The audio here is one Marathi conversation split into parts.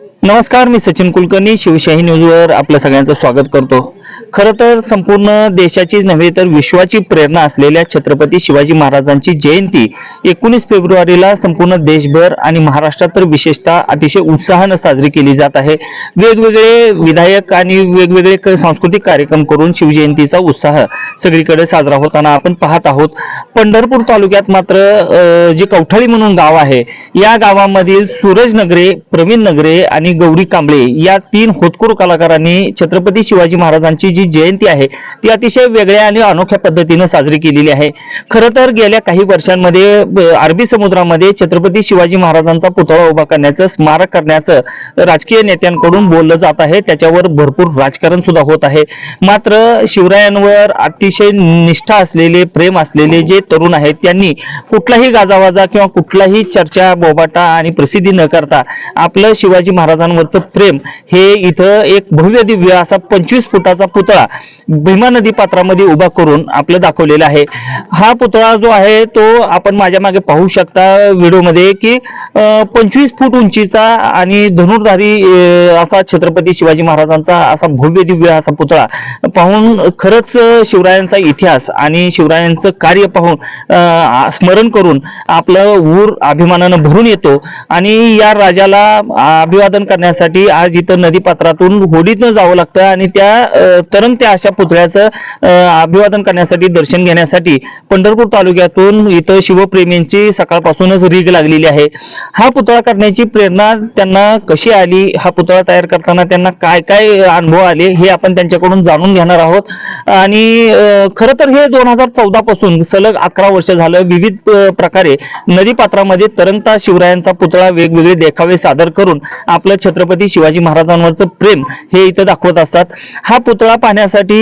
नमस्कार मी सचिन कुलकर्णी शिवशाही न्यूजवर आपलं सगळ्यांचं स्वागत करतो. खरं तर संपूर्ण देशाची नव्हे तर विश्वाची प्रेरणा असलेल्या छत्रपती शिवाजी महाराजांची जयंती एकोणीस फेब्रुवारीला संपूर्ण देशभर आणि महाराष्ट्रात तर विशेषतः अतिशय उत्साहानं साजरी केली जात आहे. वेगवेगळे विधायक आणि वेगवेगळे सांस्कृतिक कार्यक्रम करून शिवजयंतीचा उत्साह सगळीकडे साजरा होताना आपण पाहत आहोत. पंढरपूर तालुक्यात मात्र जे कवठाळी म्हणून गाव आहे या गावामधील सूरज नगरे प्रवीण नगरे आणि गौरी कांबळे या तीन होतकूर कलाकारांनी छत्रपती शिवाजी महाराजांची जी जयंती आहे ती अतिशय वेगळ्या आणि अनोख्या पद्धतीनं साजरी केलेली आहे. खरं तर गेल्या काही वर्षांमध्ये अरबी समुद्रामध्ये छत्रपती शिवाजी महाराजांचा पुतळा उभा करण्याचं स्मारक करण्याचं राजकीय नेत्यांकडून बोललं जात आहे. त्याच्यावर भरपूर राजकारण सुद्धा होत आहे. मात्र शिवरायांवर अतिशय निष्ठा असलेले प्रेम असलेले जे तरुण आहेत त्यांनी कुठलाही गाजावाजा किंवा कुठलाही चर्चा बोबाटा आणि प्रसिद्धी न करता आपलं शिवाजी महाराजांवरचं प्रेम हे इथं एक भव्य दिव्य असा पंचवीस फुटाचा पुतळा भीमा नदी पात्रामध्ये उभा करून आपलं दाखवलेला आहे. हा पुतळा जो आहे तो आपण माझ्या मागे पाहू शकता व्हिडिओमध्ये की पंचवीस फूट उंचीचा आणि धनुर्धारी असा छत्रपती शिवाजी महाराजांचा असा भव्य दिव्य असा पुतळा पाहून खरंच शिवरायांचा इतिहास आणि शिवरायांचं कार्य पाहून स्मरण करून आपलं ऊर अभिमानानं भरून येतो आणि या राजाला अभिवादन करण्यासाठी आज इथं नदीपात्रातून होडीतनं जावं लागतं आणि त्या तरंगत्या अशा पुतळ्याचं अभिवादन करण्यासाठी दर्शन घेण्यासाठी पंढरपूर तालुक्यातून इथं शिवप्रेमींची सकाळपासूनच रीग लागलेली आहे. हा पुतळा करण्याची प्रेरणा त्यांना कशी आली? हा पुतळा तयार करताना त्यांना काय काय अनुभव आले? हे आपण त्यांच्याकडून जाणून घेणार आहोत. आणि खरं तर हे दोन हजार चौदा पासून सलग अकरा वर्ष झालं विविध प्रकारे नदीपात्रामध्ये तरंगता शिवरायांचा पुतळा वेगवेगळे देखावे सादर करून आपलं छत्रपती शिवाजी महाराजांवरचं प्रेम हे इथं दाखवत असतात. हा पुतळा पाहण्यासाठी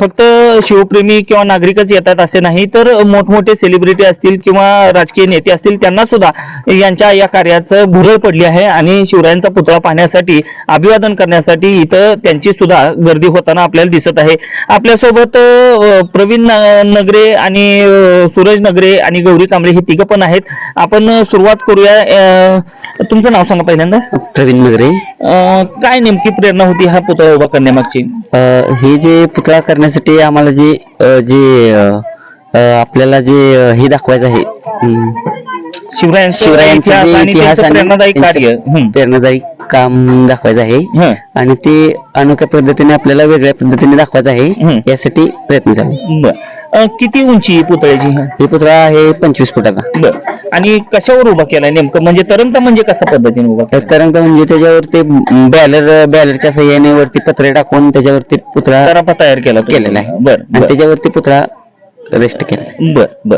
फक्त शिवप्रेमी किंवा नागरिकच येतात असे नाही तर मोठमोठे सेलिब्रिटी असतील किंवा राजकीय नेते असतील त्यांना सुद्धा यांच्या या कार्याचं भुरळ पडली आहे आणि शिवरायांचा पुतळा पाहण्यासाठी अभिवादन करण्यासाठी इथं त्यांची सुद्धा गर्दी होताना आपल्याला दिसत आहे. आपल्यासोबत प्रवीण नगरे आणि सूरज नगरे आणि गौरी कांबळे हे तिघं पण आहेत. आपण सुरुवात करूया अं, तुमचं नाव सांगा पहिल्यांदा. प्रवीण नगरे अं, काय नेमकी प्रेरणा होती हा पुतळा उभा करण्यामागची अ, हे जे पुतळा करण्यासाठी आम्हाला जे अ, जे अ, अ, आपल्याला जे अ, हे दाखवायचं आहे हम्म, शिवरायांचा शिवरायांचा इतिहास जे आणि इतिहास त्यांचं आणि प्रेरणादायी कार्य त्यांचं हम्म. प्रेरणादायी काम दाखवायचं आहे हं. आणि ते अनोख्या पद्धतीने आपल्याला वेगळ्या पद्धतीने दाखवायचं हम्म. आहे यासाठी प्रयत्न चालू बर अं, किती उंची आहे पुतळ्याची हा? पुतळा आहे पंचवीस फुटाचा. बर. आणि कशावर उभा केलाय नेमकं? म्हणजे तरंगता म्हणजे कशा पद्धतीने उभा केला तरंग म्हणजे त्याच्यावरती बॅलर बॅलरच्या सहाय्याने वरती पत्रे टाकून त्याच्यावरती पुतळा तराफा तयार केला तुम्ही? केलेला आहे. बर आणि बर. त्याच्यावरती पुतळा रेस्ट केला बर बर.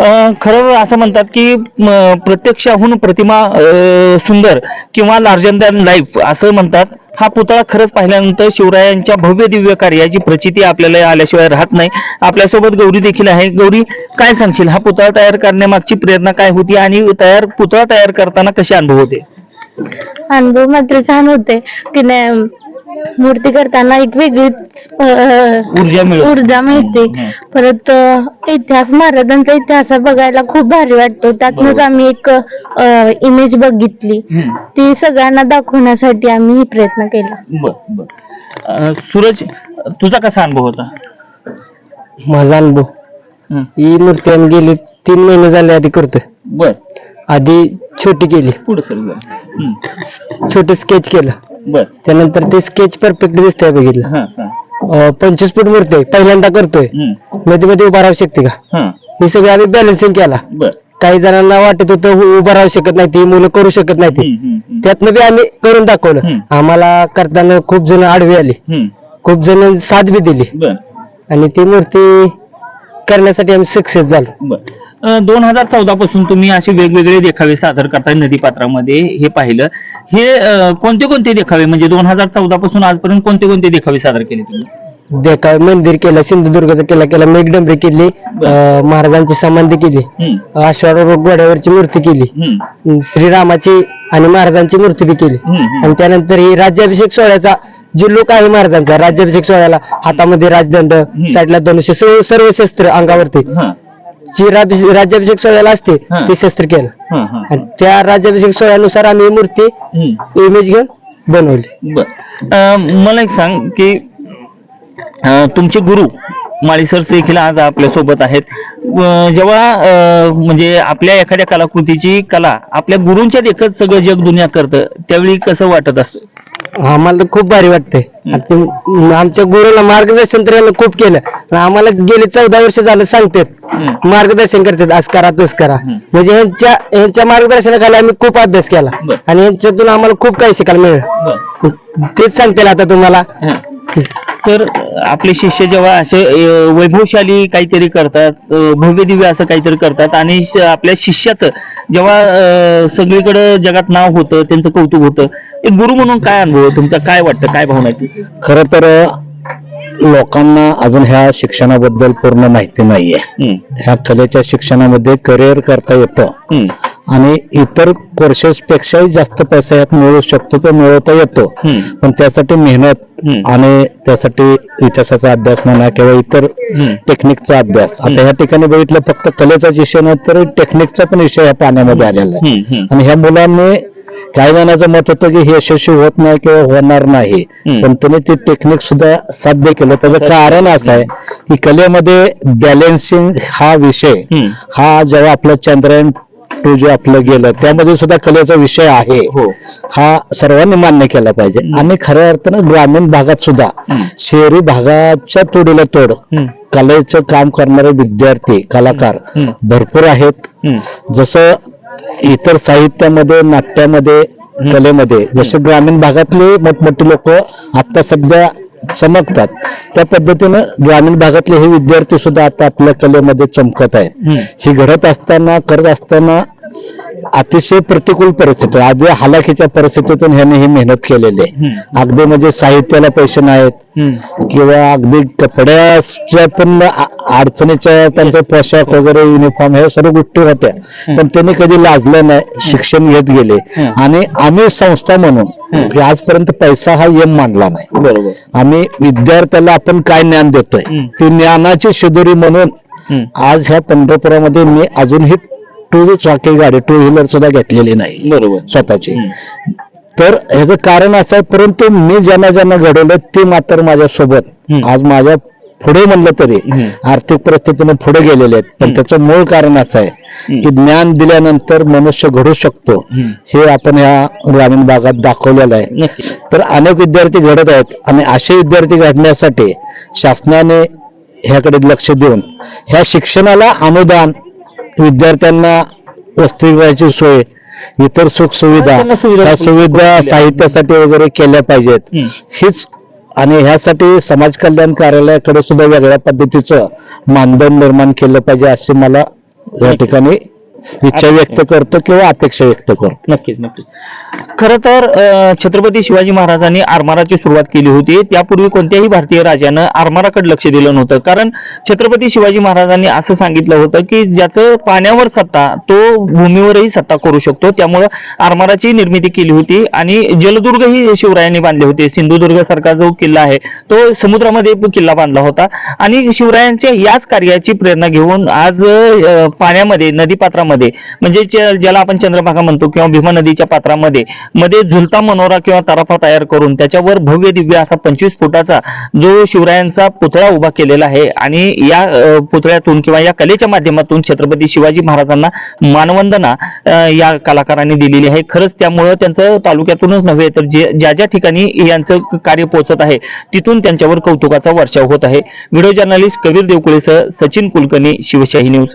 अं, खरं असं म्हणतात की म, प्रत्यक्षाहून प्रतिमा अं, सुंदर किंवा लार्जर दॅन लाईफ असं म्हणतात. हा पुतळा खरंच पाहिल्यानंतर शिवरायांच्या भव्य दिव्य कार्याची प्रचिती आपल्याला आल्याशिवाय राहत नाही. आपल्यासोबत गौरी देखील आहे गौरी काय सांगशील? हा पुतळा तयार करण्यामागची प्रेरणा काय होती आणि तयार पुतळा तयार करताना कसे अनुभव होते? अनुभव मात्र छान होते. की नाही मूर्ती करताना एक वेगळीच ऊर्जा मिळत. ऊर्जा मिळते. परत इतिहास महाराजांचा इतिहास बघायला खूप भारी वाटतो. त्यातनच. आम्ही एक इमेज बघितली. ती सगळ्यांना दाखवण्यासाठी आम्ही प्रयत्न केला. सूरज तुझा कसा अनुभव होता? माझा अनुभव? हं. मूर्ती आम्ही गेली तीन महिने झाले आधी करतोय. बर. आधी छोटी केली. छोटे स्केच केलं. बर. त्यानंतर ते स्केच परफेक्ट दिसतंय बघितलं हा हा. अं, पंचवीस फूट मूर्ती आहे. पहिल्यांदा करतोय. हम्म. मध्ये मध्ये उभा राहू शकते का? हा. हे सगळं आम्ही बॅलन्सिंग केला. बर. काही जणांना वाटत होतं हो, उभं राहू शकत नाही ती मुलं करू शकत नाही ती. हम्म, हम्म, हम्म. त्यातनं बी आम्ही करून दाखवलं. हम्म. आम्हाला करताना खूप जण आडवी आली. हम्म. खूप जण साथ बी दिली. बर. आणि ती मूर्ती करण्यासाठी आम्ही सक्सेस झालो. दोन हजार चौदा पासून तुम्ही असे वेगवेगळे देखावे सादर करताय नदीपात्रामध्ये हे पाहिलं. हे अं, कोणते कोणते देखावे? म्हणजे दोन हजार चौदा पासून आजपर्यंत कोणते कोणते देखावे सादर केले तुम्ही? देखाव मंदिर केलं सिंधुदुर्गाचा केला केला मेघडंबरी केली अं, महाराजांची समाधी केली हम्म, अश्वारोह घोड्यावरची मूर्ती केली हम्म, श्रीरामाची आणि महाराजांची मूर्ती बी केली. हम्म, हम्म. आणि त्यानंतर ही राज्याभिषेक सोहळ्याचा जो लोक आहे महाराजांचा राज्याभिषेक सोहळ्याला हातामध्ये राजदंड साईडला धनुष्य सर्व सर्व शस्त्र अंगावरती. जी राज- राज्याभिषेक सोहळ्याला असते. ते शस्त्र केलं. आणि त्या राज्याभिषेक सोहळ्यानुसार आम्ही मूर्ती. इमेज घेऊन बनवली. मला एक सांग की तुमचे गुरु माळी सर देखील आज आपल्यासोबत आहेत. जेव्हा म्हणजे आपल्या एखाद्या कलाकृतीची कला आपल्या गुरूंच्या देखत सगळं जग दुनिया करतं त्यावेळी कसं वाटत असतं? आम्हाला तर खूप भारी वाटतंय. आता आमच्या गुरुला मार्गदर्शन तर यांना खूप केलं. पण आम्हाला गेले चौदा वर्ष झालं सांगतात. मार्गदर्शन करतात. आज करा तस करा. म्हणजे यांच्या यांच्या मार्गदर्शनाखाली आम्ही खूप अभ्यास केला. आणि यांच्यातून आम्हाला खूप काही शिकायला मिळालं. तेच सांगतील आता तुम्हाला. तर आपले शिष्य जेव्हा असे वैभवशाली काहीतरी करतात भव्य दिव्य असं काहीतरी करतात आणि आपल्या शिष्याचं जेव्हा सगळीकडे जगात नाव होतं त्यांचं कौतुक होतं एक गुरु म्हणून काय अनुभव तुमचा? काय वाटतं? काय भावना ती? खर तर लोकांना अजून ह्या शिक्षणाबद्दल पूर्ण माहिती नाहीये. ह्या कलेच्या शिक्षणामध्ये करिअर करता येतं. आणि इतर कोर्सेस पेक्षाही जास्त पैसा यात मिळू शकतो किंवा मिळवता येतो पण त्यासाठी मेहनत. आणि त्यासाठी इतिहासाचा अभ्यास म्हणा किंवा इतर. टेक्निकचा अभ्यास आता ह्या ठिकाणी बघितलं फक्त कलेचा विषय नाही तर टेक्निकचा पण विषय या पाण्यामध्ये आलेला आहे. आणि ह्या मुलांनी काही जणांचं मत होतं की हे यशस्वी होत नाही किंवा होणार नाही. पण त्यांनी ते टेक्निक सुद्धा साध्य केलं त्याचं कारण असं आहे की कलेमध्ये बॅलेन्सिंग हा विषय. हा जेव्हा आपलं चंद्रयान टू जे आपलं गेलं त्यामध्ये सुद्धा कलेचा विषय आहे. हो. हा सर्वांनी मान्य केला पाहिजे. आणि खऱ्या अर्थानं ग्रामीण भागात सुद्धा. शहरी भागाच्या तोडीला तोड कलेचं काम करणारे विद्यार्थी कलाकार. भरपूर आहेत. जसं इतर साहित्यामध्ये नाट्यामध्ये कलेमध्ये जसे ग्रामीण भागातले मोठमोठे लोक आता सध्या चमकतात त्या पद्धतीनं ग्रामीण भागातले हे विद्यार्थी सुद्धा आता आपल्या कलेमध्ये चमकत आहेत. ही घडत असताना करत असताना अतिशय प्रतिकूल परिस्थिती. आधी हालाखीच्या परिस्थितीतून ह्याने ही मेहनत केलेली आहे. अगदी म्हणजे साहित्याला पैसे नाहीत. किंवा अगदी कपड्याच्या पण अडचणीच्या त्यांचे पोशाख वगैरे युनिफॉर्म हे सर्व गोष्टी होत्या. पण त्यांनी कधी लाजलं नाही शिक्षण घेत गेले. आणि आम्ही संस्था म्हणून की आजपर्यंत पैसा हा यम मानला नाही. बरोबर. आम्ही विद्यार्थ्याला आपण काय ज्ञान देतोय. ती ज्ञानाची शिदोरी म्हणून. आज ह्या पंढरपुरामध्ये मी अजूनही टू चाकी गाडी टू व्हीलर सुद्धा घेतलेली नाही बरोबर स्वतःची. तर ह्याचं कारण असं आहे परंतु मी ज्यांना ज्यांना घडवलं ते मात्र माझ्यासोबत. आज माझ्या पुढे म्हणलं तरी. आर्थिक परिस्थितीने पुढे गेलेले आहेत पण. त्याचं मूळ कारण असं आहे. की ज्ञान दिल्यानंतर मनुष्य घडू शकतो. हे आपण ह्या ग्रामीण भागात दाखवलेलं आहे तर अनेक विद्यार्थी घडत आहेत आणि असे विद्यार्थी घडण्यासाठी शासनाने ह्याकडे लक्ष देऊन ह्या शिक्षणाला अनुदान विद्यार्थ्यांना वसतिगृहाची सोय इतर सुख सुविधा त्यांना सुविधा साहित्यासाठी वगैरे केल्या पाहिजेत. हीच आणि ह्यासाठी समाज कल्याण कार्यालयाकडे सुद्धा वेगळ्या पद्धतीचं मानधन निर्माण केलं पाहिजे असे मला या ठिकाणी इच्छा व्यक्त करतो किंवा अपेक्षा व्यक्त करतो. नक्कीच नक्कीच. खरं तर अ, छत्रपती शिवाजी महाराजांनी आरमाराची सुरुवात केली होती. त्यापूर्वी कोणत्याही भारतीय राजानं आरमाराकडे लक्ष दिलं नव्हतं. कारण छत्रपती शिवाजी महाराजांनी असं सांगितलं होतं की ज्याचं पाण्यावर सत्ता तो भूमीवरही सत्ता करू शकतो. त्यामुळं आरमाराची निर्मिती केली होती आणि जलदुर्गही शिवरायांनी बांधले होते. सिंधुदुर्ग सारखा जो किल्ला आहे तो समुद्रामध्ये किल्ला बांधला होता. आणि शिवरायांच्या याच कार्याची प्रेरणा घेऊन आज अ, पाण्यामध्ये नदीपात्रामध्ये म्हणजे ज्याला आपण चंद्रभागा म्हणतो किंवा भीमा नदीच्या पात्रामध्ये मध्ये झुलता मनोरा किंवा ताराफा तयार करून त्याच्यावर भव्य दिव्य असा पंचवीस फुटाचा जो शिवरायांचा पुतळा उभा केलेला आहे आणि या पुतळ्यातून किंवा या कलेच्या माध्यमातून छत्रपती शिवाजी महाराजांना मानवंदना या कलाकारांनी दिलेली आहे. खरंच त्यामुळं त्यांचं तालुक्यातूनच नव्हे तर जे ज्या ज्या ठिकाणी यांचं कार्य पोहोचत आहे तिथून त्यांच्यावर कौतुकाचा वर्षाव होत आहे. व्हिडिओ जर्नलिस्ट कबीर देवकुळेसह सचिन कुलकर्णी शिवशाही न्यूज.